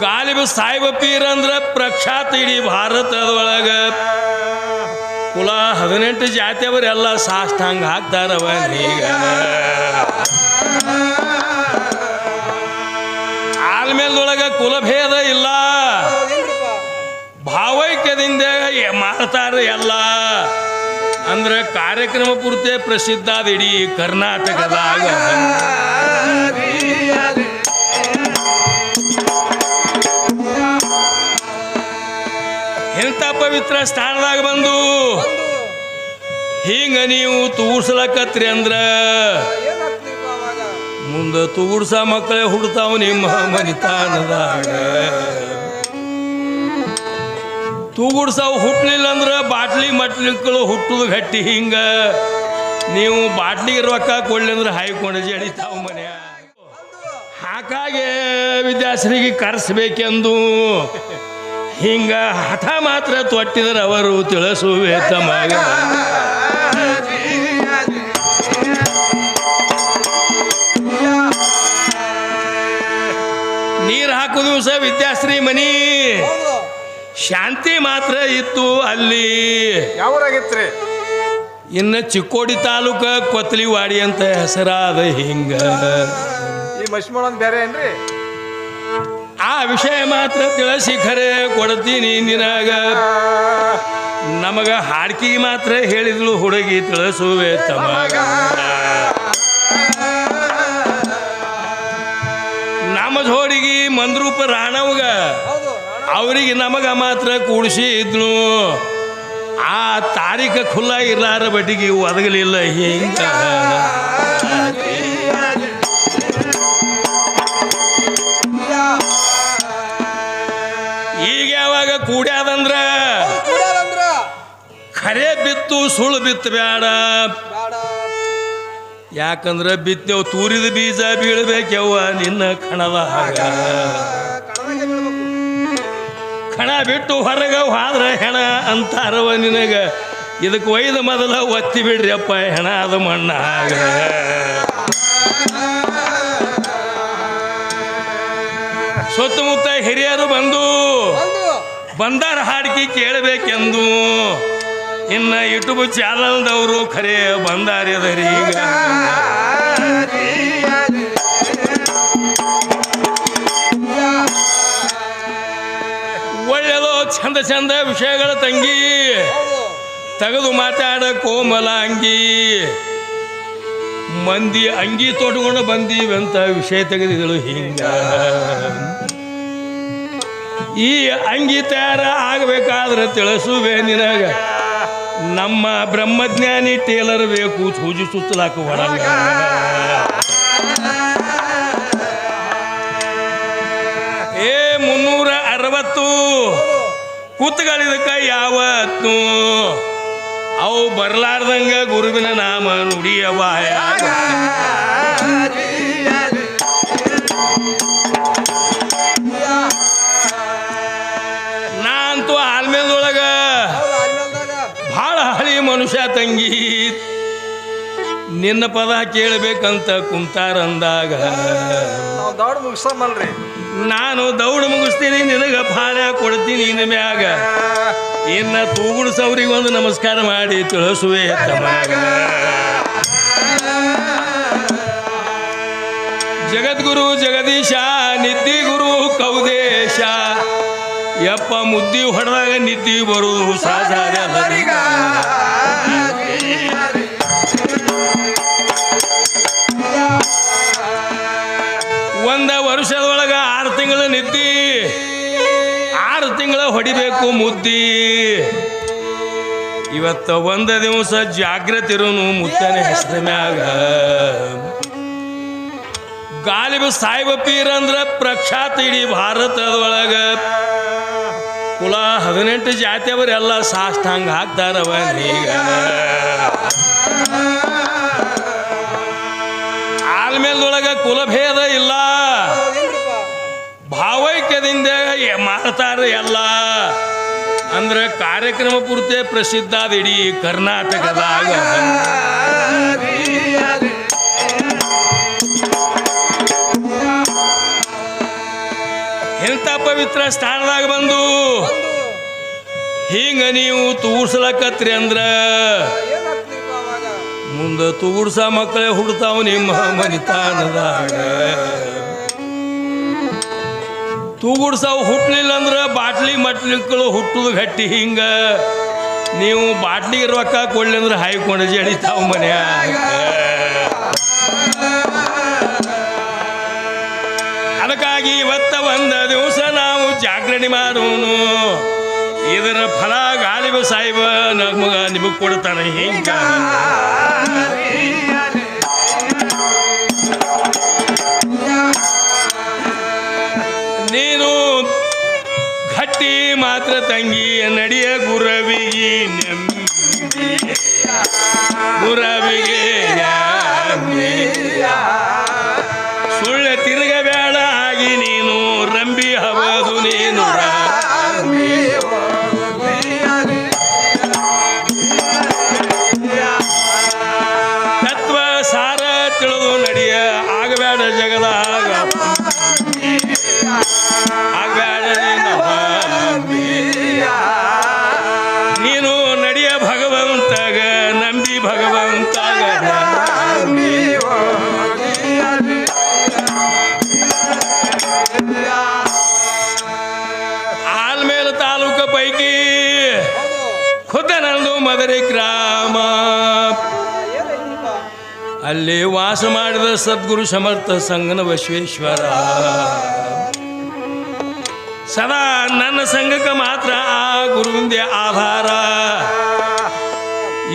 ಗಾಲಿಬ ಸಾಯಿಬ peer ಅಂದ್ರೆ ಪ್ರಖ್ಯಾತ ಇಡೀ ಭಾರತದೊಳಗೆ. ಕುಲ ಹದಿನೆಂಟು ಜಾತಿಯವರೆಲ್ಲ ಸಾಷ್ಟಾಂಗ ಹಾಕ್ತಾರವ ಈಗ. ಆಲ್ಮೇಲ್ದೊಳಗ ಕುಲಭೇದ ಇಲ್ಲ. ಭಾವೈಕ್ಯದಿಂದ ಮಾಡ್ತಾರೆ ಎಲ್ಲ. ಅಂದ್ರೆ ಕಾರ್ಯಕ್ರಮ ಪೂರ್ತಿ ಪ್ರಸಿದ್ಧ ಇಡೀ ಕರ್ನಾಟಕದಾಗ. ಪವಿತ್ರ ಸ್ಥಾನದಾಗ ಬಂದು ಹಿಂಗ ನೀವು ತೂರ್ಸ್ಲಕತ್ರಿ ಅಂದ್ರ ಮುಂದೆ ತೂರ್ಸ ಮಕ್ಕಳೇ ಹುಡ್ತಾವ ನಿಮ್ಮ ಮನಿತಾನದಾಗ. ತೂಗುಡ್ಸಾವ್ ಹುಟ್ಟಲಿಲ್ಲ ಅಂದ್ರೆ ಬಾಟ್ಲಿ ಮಟ್ಲಿಕ್ಕಳು ಹುಟ್ಟುದು ಗಟ್ಟಿ ಹಿಂಗ. ನೀವು ಬಾಟ್ಲಿ ರೊಕ್ಕ ಕೊಡ್ಲಿ ಅಂದ್ರೆ ಹಾಯ್ಕೊಂಡು ಜಡಿತಾವ ಮನೆ ಹಾಕಾಗೆ ವಿದ್ಯಾಶ್ರೀಗೆ ಕರೆಸ್ಬೇಕೆಂದು ಹಿಂಗ ಹಠ ಮಾತ್ರ ತೊಟ್ಟಿದ್ರೆ ಅವರು ತಿಳಿಸುವೆ ತಮಗ. ನೀರು ಹಾಕುದು ಸ ವಿದ್ಯಾಶ್ರೀ ಮನಿ. ಶಾಂತಿ ಮಾತ್ರ ಇತ್ತು ಅಲ್ಲಿ. ಯಾವರಾಗಿತ್ರಿ? ಇನ್ನು ಚಿಕ್ಕೋಡಿ ತಾಲೂಕ ಕೊತ್ಲಿವಾಡಿ ಅಂತ ಹೆಸರಾದ ಹಿಂಗ. ಈ ಬೇರೆ ಏನ್ರಿ? ಆ ವಿಷಯ ಮಾತ್ರ ತಿಳಿಸಿ ಖರೆ ಕೊಡ್ತೀನಿ ನಿನಗ. ನಮಗ ಹಾಡ್ಕಿ ಮಾತ್ರ ಹೇಳಿದ್ಲು ಹುಡುಗಿ ತಿಳಿಸುವೆ ತಮಗ. ನಮ್ಮ ಜೋಡಿಗೆ ಮಂದ್ರೂಪ ರಾಣವ್ಗ ಅವರಿಗೆ ನಮಗ ಮಾತ್ರ ಕೂಡಿಸಿ ಇದ್ಲು. ಆ ತಾರೀಖ ಖುಲ್ಲ ಇರ್ಲಾರ ಬಟ್ಟಿಗೆ ಒದಗಲಿಲ್ಲ ಹಿಂಗ. ಬಿತ್ತು ಸುಳ್ಳು ಬಿತ್ತು ಬೇಡ ಯಾಕಂದ್ರೆ ಬಿತ್ತೇವ್ ತೂರಿದ ಬೀಜ ಬೀಳ್ಬೇಕವ್ವ ನಿನ್ನ ಕಣದ ಹಾಗ. ಕಣ ಬಿಟ್ಟು ಹೊರಗ ಹಾದ್ರ ಹೆಣ ಅಂತಾರವ ನಿನಗ. ಇದಕ್ಕೆ ಒಯ್ದ ಮೊದಲ ಒತ್ತಿ ಬಿಡ್ರಿ ಅಪ್ಪ ಹೆಣ ಅದು ಮಣ್ಣಾಗ ಸುತ್ತಮುತ್ತ ಹಿರಿಯರು ಬಂದು ಬಂದಾರ ಹಾಡಿಕೆ ಕೇಳಬೇಕೆಂದು. ಇನ್ನ ಯೂಟ್ಯೂಬ್ ಚಾನಲ್ದವರು ಖರೆ ಬಂದಾರ್ಯದರಿ ಈಗ. ಚಂದ ಚಂದ ವಿಷಯಗಳ ತಂಗಿ. ತೆಗೆದು ಮಾತಾಡ ಕೋಮಲ ಅಂಗಿ ಮಂದಿ ಅಂಗಿ ತೊಟ್ಕೊಂಡು ಬಂದೀವಂತ ವಿಷಯ ತೆಗೆದಿದಳು ಹಿಂಗ. ಈ ಅಂಗಿ ತಯಾರ ಆಗಬೇಕಾದ್ರೆ ತಿಳಿಸುವೆ ನಿನಗ. ನಮ್ಮ ಬ್ರಹ್ಮಜ್ಞಾನಿ ಟೇಲರ್ ಬೇಕು, ಸೂಜಿ ಸುತ್ತಲಾಕ ಒಳಗ ಏ, ಮುನ್ನೂರ ಅರವತ್ತು. ಕೂತ್ಗಳಿದಕ್ಕ ಯಾವತ್ತು? ಅವು ಬರ್ಲಾರ್ದಂಗ ಗುರುವಿನ ನಾಮ ನುಡಿಯವ ತಂಗಿ ನಿನ್ನ ಪದ ಕೇಳಬೇಕಂತ ಕುಂತಾರಂದಾಗ ದೌಡ್ ಮುಗಿಸಮಲ್ರಿ ನಾನು ದೌಡ್ ಮುಗಿಸ್ತೀನಿ ನಿನಗ ಭಾಳ ಕೊಡ್ತೀನಿ ಇನ್ನ ಮ್ಯಾಗ. ಇನ್ನ ತೂಗುಡು ಸೌರಿಗೆ ಒಂದು ನಮಸ್ಕಾರ ಮಾಡಿ ತಿಳಿಸುವೆ ತಮಗ. ಜಗದ್ಗುರು ಜಗದೀಶ ನಿದ್ದಿ ಗುರು ಕೌದೇಶ. ಯಪ್ಪ ಮುದ್ದಿ ಹೊಡೆದಾಗ ನಿದ್ದಿ ಬರುವುದು ಸಾಧಾರಣ ಒಂದ ವರ್ಷದೊಳಗ ಆರು ತಿಂಗಳ ನಿದ್ದಿ. ಆರು ತಿಂಗಳ ಹೊಡಿಬೇಕು ಮುದ್ದಿ. ಇವತ್ತ ಒಂದ ದಿವಸ ಜಾಗ್ರತೆ ಇರೋನು ಮುತ್ತನ ಹೆಸರ ಮ್ಯಾಗ. ಗಾಲಿಬ ಸಾಯಿಬ ಪೀರ್ ಅಂದ್ರ ಪ್ರಖ್ಯಾತ ಇಡೀ ಭಾರತದೊಳಗ. ಕುಲ ಹದಿನೆಂಟು ಜಾತಿಯವರೆಲ್ಲ ಸಾಷ್ಟಾಂಗ ಹಾಕ್ತಾರವ ನೀಗ. ಆಲ್ಮೇಲ್ದೊಳಗ ಕುಲಭೇದ ಇಲ್ಲ. ಭಾವೈಕ್ಯದಿಂದ ಮಾಡ್ತಾರೆ ಎಲ್ಲ. ಅಂದ್ರೆ ಕಾರ್ಯಕ್ರಮ ಪೂರ್ತಿ ಪ್ರಸಿದ್ಧ ಇಡೀ ಕರ್ನಾಟಕದಾಗ. ಇಂಥ ಪವಿತ್ರ ಸ್ಥಾನದಾಗ ಬಂದು ಹಿಂಗ ನೀವು ತೂರ್ಸ್ಲಕತ್ರಿ ಅಂದ್ರ ಮುಂದೆ ತೂರ್ಸ ಮಕ್ಕಳೇ ಹುಡ್ತಾವ ನಿಮ್ಮ ಮನಿತಾನದಾಗ. ತೂಗುಡ್ಸಾವ್ ಹುಟ್ಲಿಲ್ಲ ಅಂದ್ರ ಬಾಟ್ಲಿ ಮಟ್ಲಿಕ್ಕಳು ಹುಟ್ಟುದು ಗಟ್ಟಿ ಹಿಂಗ. ನೀವು ಬಾಟ್ಲಿಗೆ ರೊಕ್ಕ ಕೊಡ್ಲಿ ಅಂದ್ರೆ ಹಾಯ್ಕೊಂಡು ಜಡಿತಾವ ಮನ್ಯಾಗ. ಅದಕ್ಕಾಗಿ ಇವತ್ತ ಒಂದ ದಿವಸ ನಾವು ಜಾಗರಣೆ ಮಾಡೋನು ಇದರ ಫಲ ಗಾಳಿಬ ಸಾಹಿಬ ನಮಗ ನಿಮಗೆ ಕೊಡ್ತಾನೆ ಹಿಂಗ ನೀನು ಗಟ್ಟಿ ಮಾತ್ರ ತಂಗಿ, ನಡಿಯ ಗುರವಿಗೆ ಗುರವಿಗೆ ನಂಬಿ. ಆಲ್ಮೇಲ ತಾಲೂಕು ಪೈಕಿ ಖುದ್ದ ನಂದು ಮದರಿ ಗ್ರಾಮ ಅಲ್ಲಿ ವಾಸ ಮಾಡಿದ ಸದ್ಗುರು ಸಮರ್ಥ ಸಂಗನ ಬಸವೇಶ್ವರ ಸದಾ ನನ್ನ ಸಂಘಕ್ಕೆ ಮಾತ್ರ ಆ ಗುರುವಿಂದೆ ಆಧಾರ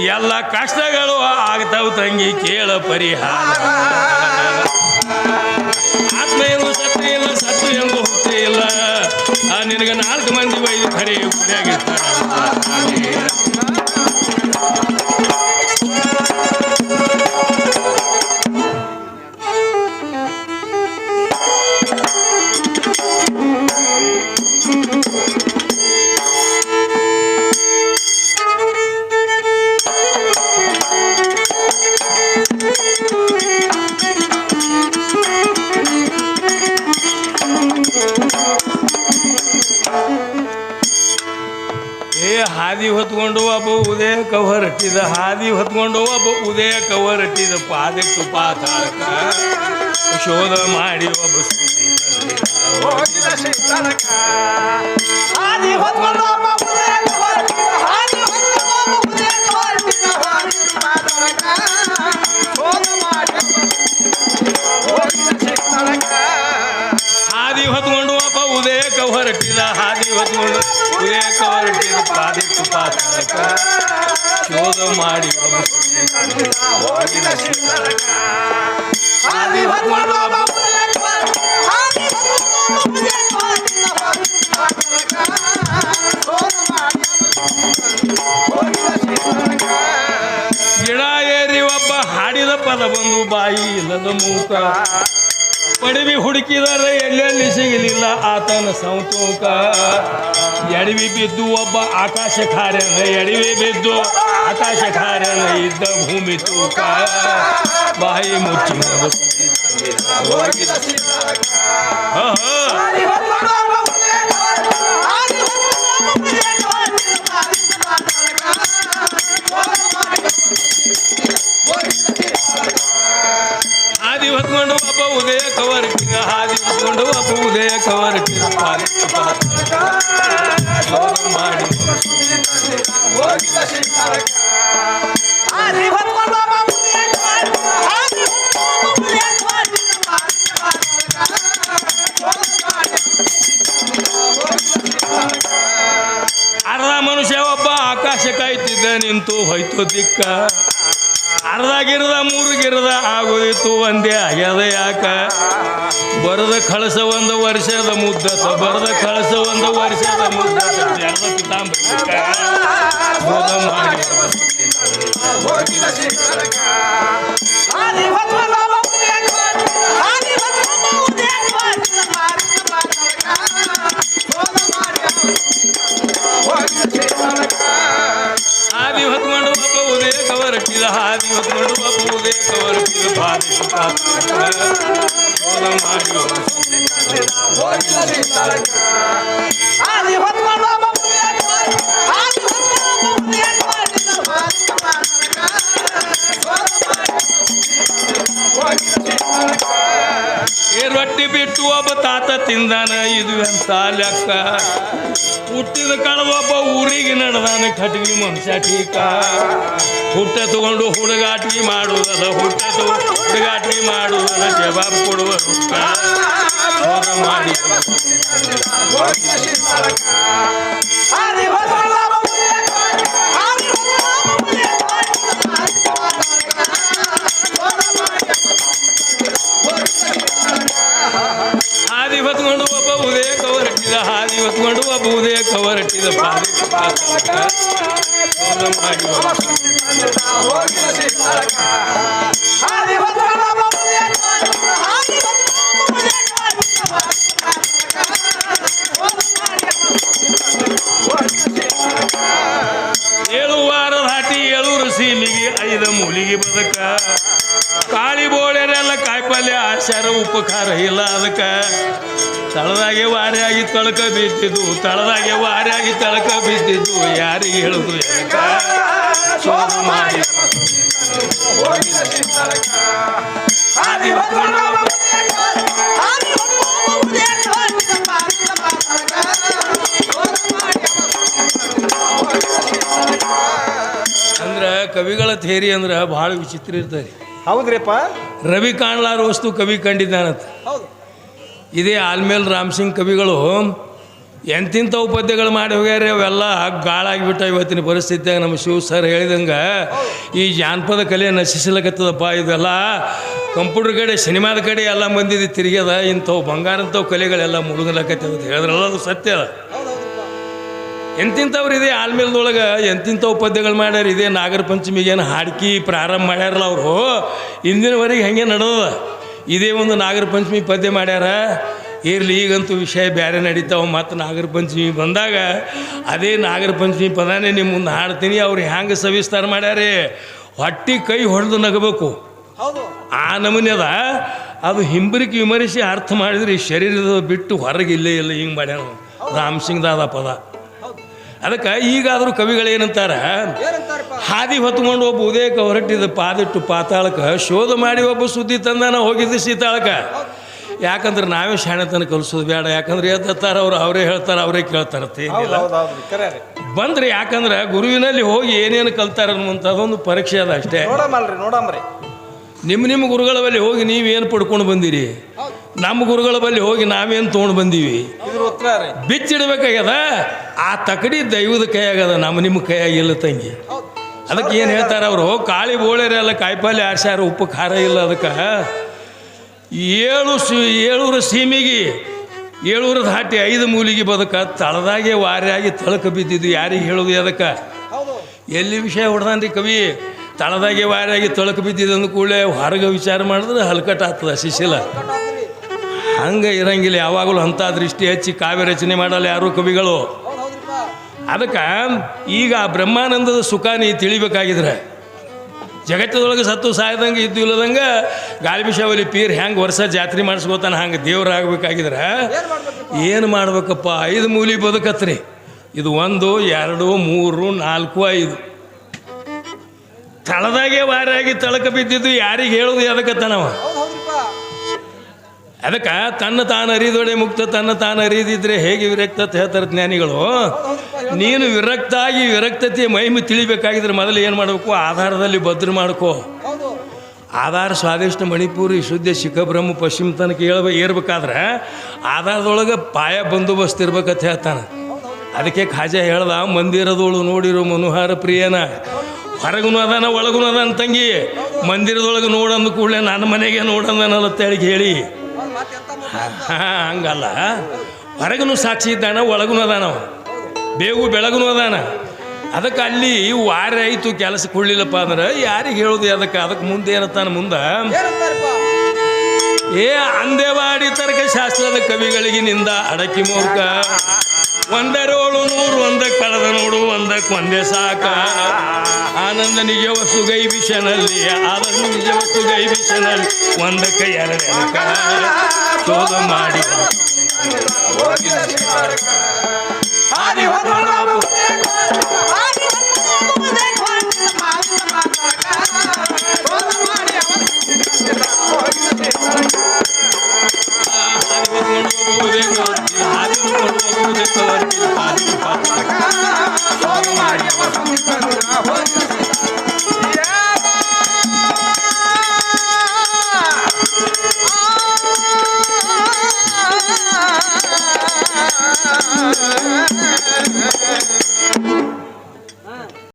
ಎಲ್ಲ ಕಷ್ಟಗಳು ಆಗ್ತಾವ ತಂಗಿ, ಕೇಳ ಪರಿಹಾರ. ಆತ್ಮ ಎಂದು ಸತ್ಯ ಇಲ್ಲ ಸತ್ತು ಎಂದು ಹುಟ್ಟಿ ಇಲ್ಲ. ನಿನಗೆ ನಾಲ್ಕು ಮಂದಿ ವೈದ್ಯ ಖರೆ ಗುರಿಯಾಗಿರ್ತಾರೆ. ಕವರಟ್ಟಿದ ಹಾದಿ ಹೊತ್ಕೊಂಡು ಒಬ್ಬ ಉದಯ ಕವರಟ್ಟಿದ ಪಾದಕ್ಕೆ ಪಾತಾಳಕ ಶೋಧ ಮಾಡಿ ಒಬ್ಬ ಸುದ್ದಿ ತಂದಿದ. ಹಾದಿ ಹೊತ್ಕೊಂಡು ಒಬ್ಬ ಉದಯ ಕವರಟ್ಟಿದ ಹಾದಿ ಹೊತ್ಕೊಂಡು ಉದಯ ಕವರಟ್ಟಿದ ಪಾದಕ್ಕೆ ಪಾತಾಳಕ ಶೋಧ ಮಾಡಿ. ಗಿಡ ಏರಿ ಒಬ್ಬ ಹಾಡಿದ ಪದ ಬಂದು ಬಾಯಿ ಇಲ್ಲದ ಮೂಕ ಪಡವಿ ಹುಡುಕಿದರೆ ಎಲ್ಲೆಲ್ಲಿ ಸಿಗಲಿಲ್ಲ ಆತನ ಸಂತೋಕ ಎಡವಿ ಬಿದ್ದು ಒಬ್ಬ ಆಕಾಶ ಕಾರ್ಯ ಎಡವಿ ಬಿದ್ದು ಆಕಾಶ ಕಾರ್ಯನ ಇದ್ದ ಭೂಮಿ ತೂಕ ಬಾಯಿ ಮುಚ್ಚಿ ಹಾದಿ ಕಾಯ್ತಿದ್ದ ನಿಂತು ಹೋಯ್ತು ದಿಕ್ಕ. ಅರ್ಧ ಮೂರುಗಿರದ ಮೂರು ಗಿರ್ದ ಆಗೋದಿತ್ತು ಒಂದೇ ಆಗ್ಯದ ಯಾಕ? ಬರದ ಕಳಸ ಒಂದು ವರ್ಷದ ಮುದ್ದ ಬರದ ಕಳಸ ಒಂದು ವರ್ಷದ ಮುದ್ದ ತಾತ ತಿಂದಾನ ಇದು ಅಂತ ಲೆಕ್ಕ? ಹುಟ್ಟಿದ ಒಬ್ಬ ಊರಿಗೆ ನಡೆದಾನ ಕಟ್ಗಿ ಮನುಷ್ಯ ಟೀಕ. ಹುಟ್ಟ ತಗೊಂಡು ಹುಡುಗಾಟಿ ಮಾಡುವುದಲ್ಲ ಹುಟ್ಟ ತಗೊಂಡು ಹುಡುಗಾಟಿ ಮಾಡುವುದಲ್ಲ ಜವಾಬ್ ಕೊಡುವ ಮಾಡಿ. ಹೊತ್ಕೊಂಡು ಒಬ್ಬ ಉದಯ ಕವರಟ್ಟಿದ ಹಾದಿ ಹೊತ್ಕೊಂಡು ಒಬ್ಬ ಉದಯ ಕವರಟ್ಟಿದ ಪಾದಿ ಶೋಧ ಮಾಡಿ ಉಪಕಾರ ಇಲ್ಲ ಅದಕ್ಕೆ. ತಳದಾಗೆ ವಾರಿಯಾಗಿ ತಳಕ ಬಿದ್ದಿದ್ದು, ತಳದಾಗೆ ವಾರಿಯಾಗಿ ತಳಕ ಬಿದ್ದಿದ್ದು, ಯಾರಿಗೆ ಹೇಳುದು ಅಂದ್ರೆ ಕವಿಗಳ ಥೇರಿ ಅಂದ್ರೆ ಭಾಳ ವಿಚಿತ್ರ ಇರ್ತಾರೆ ಹೌದ್ರಿಪ್ಪ? ರವಿ ಕಾಣ್ಲಾರ ವಸ್ತು ಕವಿ ಕಂಡಿದ್ದಾನಂತ. ಹೌದು. ಇದೇ ಆಲ್ಮೇಲ್ ರಾಮ್ಸಿಂಗ್ ಕವಿಗಳು ಎಂತಿಂಥ ಪದ್ಯಗಳು ಮಾಡಿ ಹೋಗ್ಯಾರ ಅವೆಲ್ಲ ಗಾಳಾಗಿಬಿಟ್ಟ ಇವತ್ತಿನ ಪರಿಸ್ಥಿತಿಯಾಗ ನಮ್ಮ ಶಿವ ಸರ್ ಹೇಳಿದಂಗೆ ಈ ಜಾನಪದ ಕಲೆ ನಶಿಸಲಕತ್ತದಪ್ಪ ಇದೆಲ್ಲ ಕಂಪ್ಯೂಟರ್ ಕಡೆ ಸಿನಿಮಾದ ಕಡೆ ಎಲ್ಲ ಮಂದಿದ್ದು ತಿರುಗ್ಯದ ಇಂಥವು ಬಂಗಾರಂಥವು ಕಲೆಗಳೆಲ್ಲ ಮುಳುಗಲಕತ್ತದ ಅಂತ ಹೇಳಿದ್ರಲ್ಲ ಅದು ಸತ್ಯ ಅದ ಎಂತಿಂಥವ್ರು ಇದೆ ಆಲ್ಮೇಲ್ದೊಳಗೆ ಎಂತಿಂಥವು ಪದ್ಯಗಳು ಮಾಡ್ಯಾರ? ಇದೇ ನಾಗರ ಪಂಚಮಿಗೆ ಏನು ಹಾಡ್ಕಿ ಪ್ರಾರಂಭ ಮಾಡ್ಯಾರಲ್ಲ ಅವರು. ಇಂದಿನವರೆಗೆ ಹಾಗೆ ನಡೆದ ಇದೇ ಒಂದು ನಾಗರ ಪಂಚಮಿ ಪದ್ಯ ಮಾಡ್ಯಾರ. ಇರಲಿ ಈಗಂತೂ ವಿಷಯ ಬೇರೆ ನಡೀತಾವ. ಮತ್ತು ನಾಗರ ಪಂಚಮಿ ಬಂದಾಗ ಅದೇ ನಾಗರ ಪಂಚಮಿ ಪದಾನೇ ನಿಮ್ಮ ಮುಂದೆ ಹಾಡ್ತೀನಿ. ಅವ್ರು ಹ್ಯಾಂಗೆ ಸವಿಸ್ತಾರ ಮಾಡ್ಯಾರೆ? ಹೊಟ್ಟಿ ಕೈ ಹೊಡೆದು ನಗಬೇಕು. ಹೌದು. ಆ ನಮೂನೆ ಅದ. ಅದು ಹಿಂಬರಿಕೆ ವಿಮರಿಸಿ ಅರ್ಥ ಮಾಡಿದ್ರೆ ಈ ಶರೀರದ ಬಿಟ್ಟು ಹೊರಗೆ ಇಲ್ಲೇ ಇಲ್ಲ ಹಿಂಗೆ ಮಾಡ್ಯಾರ ರಾಮ್ ಸಿಂಗ್ದಾದ ಪದ. ಅದಕ್ಕೆ ಈಗಾದರೂ ಕವಿಗಳೇನಂತಾರ ಹಾದಿ ಹೊತ್ಕೊಂಡು ಒಬ್ಬ ಉದಯಕ್ಕೆ ಹೊರಟಿದ ಪಾದಿಟ್ಟು ಪಾತಾಳಕ್ಕೆ ಶೋಧ ಮಾಡಿ ಒಬ್ಬ ಸುದ್ದಿ ತಂದಾನ ಹೋಗಿದ್ದು ಸೀತಾಳಕ ಯಾಕಂದ್ರೆ ನಾವೇ ಶಾಣೆತನ ಕಲಿಸೋದು ಬೇಡ. ಯಾಕಂದ್ರೆ ಎದ್ದಾರ ಅವ್ರು ಅವರೇ ಹೇಳ್ತಾರೆ ಅವರೇ ಕೇಳ್ತಾರೆ ಹೌದು ಏನಿಲ್ಲ. ಹೌದು ಹೌದ್ರಿ ಕರೆ ರೀ ಬಂದ್ರೆ ಯಾಕಂದ್ರೆ ಗುರುವಿನಲ್ಲಿ ಹೋಗಿ ಏನೇನು ಕಲ್ತಾರ ಅನ್ನುವಂಥದ್ದೊಂದು ಪರೀಕ್ಷೆ ಅದ ಅಷ್ಟೇ. ನೋಡಮಲ್ರಿ ನೋಡಮ್ರಿ ನಿಮ್ಮ ನಿಮ್ಮ ಗುರುಗಳ ಬಳಿ ಹೋಗಿ ನೀವೇನು ಪಡ್ಕೊಂಡು ಬಂದಿರಿ? ನಮ್ಮ ಗುರುಗಳ ಬಳಿ ಹೋಗಿ ನಾವೇನು ತೊಗೊಂಡು ಬಂದೀವಿ? ಬಿಚ್ಚಿಡ್ಬೇಕಾಗ್ಯದ? ಆ ತಕಡಿ ದೈವದ ಕೈಯಾಗದ ನಮ್ಮ ನಿಮ್ಮ ಕೈಯಾಗಿಲ್ಲ ತಂಗಿ. ಅದಕ್ಕೆ ಏನು ಹೇಳ್ತಾರೆ ಅವರು? ಕಾಳಿ ಬೋಳೆರೆಲ್ಲ ಕಾಯಿಪಲ್ಲೆ ಆರ್ಸ್ಯಾರ ಉಪ್ಪು ಖಾರ ಇಲ್ಲ ಅದಕ್ಕೆ. ಏಳು ಸಿ ಏಳೂರು ಸೀಮಿಗೆ ಏಳೂರು ದಾಟಿ ಐದು ಮೂಲಿಗೆ ಬದಕ ತಳದಾಗೆ ವಾರಿಯಾಗಿ ತಳಕ ಬಿದ್ದಿದ್ದು ಯಾರಿಗೆ ಹೇಳೋದು ಅದಕ್ಕೆ? ಎಲ್ಲಿ ವಿಷಯ ಹೊಡೆದಾನ್ರಿ ಕವಿ? ತಳದಾಗೆ ವಾರಿಯಾಗಿ ತಳಕ ಬಿದ್ದಿದ್ದು ಅಂದ ಕೂಡಲೇ ಹೊರಗೆ ವಿಚಾರ ಮಾಡಿದ್ರೆ ಹಲ್ಕಟ್ ಆಗ್ತದ ಶಿಶಿಲ ಹಂಗೆ ಇರಂಗಿಲ್ಲ, ಯಾವಾಗಲೂ ಅಂಥ ದೃಷ್ಟಿ ಹಚ್ಚಿ ಕಾವ್ಯ ರಚನೆ ಮಾಡಲ್ಲ ಯಾರು ಕವಿಗಳು. ಅದಕ್ಕೆ ಈಗ ಆ ಬ್ರಹ್ಮಾನಂದದ ಸುಖ ನೀ ತಿಳಿಬೇಕಾಗಿದ್ರೆ. ಜಗತ್ತದೊಳಗೆ ಸತ್ತು ಸಾಯ್ದಂಗೆ ಇದ್ದು ಇಲ್ಲದಂಗೆ ಗಾಲ್ಬಿಷಾವಲಿ ಪೀರ್ ಹೆಂಗೆ ವರ್ಷ ಜಾತ್ರೆ ಮಾಡಿಸ್ಕೋತಾನೆ, ಹಂಗೆ ದೇವ್ರಾಗಬೇಕಾಗಿದ್ರೆ ಏನು ಮಾಡ್ಬೇಕಪ್ಪ? ಐದು ಮೂಲಿ ಬದುಕತ್ರಿ. ಇದು ಒಂದು, ಎರಡು, ಮೂರು, ನಾಲ್ಕು, ಐದು. ತಳದಾಗೆ ವಾರಾಗಿ ತಳಕ ಬಿದ್ದಿದ್ದು ಯಾರಿಗೆ ಹೇಳೋದು ಹೌದ್ರಿಪ್ಪ ಅದಕ್ಕೆ ತನ್ನ ತಾನು ಅರಿದೊಡೆ ಮುಕ್ತ, ತನ್ನ ತಾನು ಅರಿದಿದ್ರೆ ಹೇಗೆ ವಿರಕ್ತ ಅಂತ ಹೇಳ್ತಾರೆ ಜ್ಞಾನಿಗಳು. ನೀನು ವಿರಕ್ತಾಗಿ ವಿರಕ್ತತೆಯ ಮಹಿಮೆ ತಿಳಿಬೇಕಾಗಿದ್ರೆ ಮೊದಲು ಏನು ಮಾಡಬೇಕು? ಆಧಾರದಲ್ಲಿ ಭದ್ರ ಮಾಡ್ಕೋ. ಆಧಾರ ಸ್ವಾದಿಷ್ಟ ಮಣಿಪುರಿ, ಶುದ್ಧ ಶಿಖಬ್ರಹ್ಮ, ಪಶ್ಚಿಮ ತನಕ ಹೇಳ್ಬ ಏರ್ಬೇಕಾದ್ರೆ ಆಧಾರದೊಳಗೆ ಪಾಯ ಬಂದೋಬಸ್ತ್ ಇರ್ಬೇಕಂತ ಹೇಳ್ತಾನೆ. ಅದಕ್ಕೆ ಖಾಜಾ ಹೇಳ್ದ ಮಂದಿರದೊಳು ನೋಡಿರೋ ಮನೋಹಾರ ಪ್ರಿಯನ, ಹೊರಗುನು ಅದಾನ, ಒಳಗುನು ಅದಾನ ತಂಗಿ, ಮಂದಿರದೊಳಗೆ ನೋಡಂದು ಕೂಡಲೇ ನನ್ನ ಮನೆಗೆ ನೋಡಂದನಲ್ಲ ಹೇಳಿ. ಹಂಗಲ್ಲ. ಹೊರಗನು ಸಾಕ್ಷಿ ಇದ್ದಾನ ಒಳಗೂ ಅದಾನ. ಬೇಗು ಬೆಳಗುನು ಅದಾನ. ಅದಕ್ಕೆ ಅಲ್ಲಿ ವಾರ ಆಯಿತು, ಕೆಲಸ ಕೊಡ್ಲಿಲ್ಲಪ್ಪ ಅಂದ್ರೆ ಯಾರಿಗೆ ಹೇಳೋದು ಅದಕ್ಕೆ? ಅದಕ್ಕೆ ಮುಂದೆ ಏನತ್ತಾನ ಮುಂದೆ? ಏ, ಅಂದೇವಾಡಿ ತರ್ಕ ಶಾಸ್ತ್ರದ ಕವಿಗಳಿಗೆ ನಿಂದ ಅಡಕಿ ಮೂರ್ಖ. ಒಂದರೋಳು ನೂರು ಒಂದ ಕಳೆದ ನೋಡು, ಒಂದಕ್ಕೆ ಒಂದೇ ಸಾಕ. ಆನಂದ ನಿಜವ ಸುಗೈ ವಿಷನಲ್ಲಿ ನಿಜ ನಿಜವ ಸುಗೈ ವಿಷನಲ್ಲಿ, ಒಂದಕ್ಕೆ ಎರಡೆನಕ ಶೋಧ ಮಾಡಿ. ಹಾದಿ ಹೊತ್ತು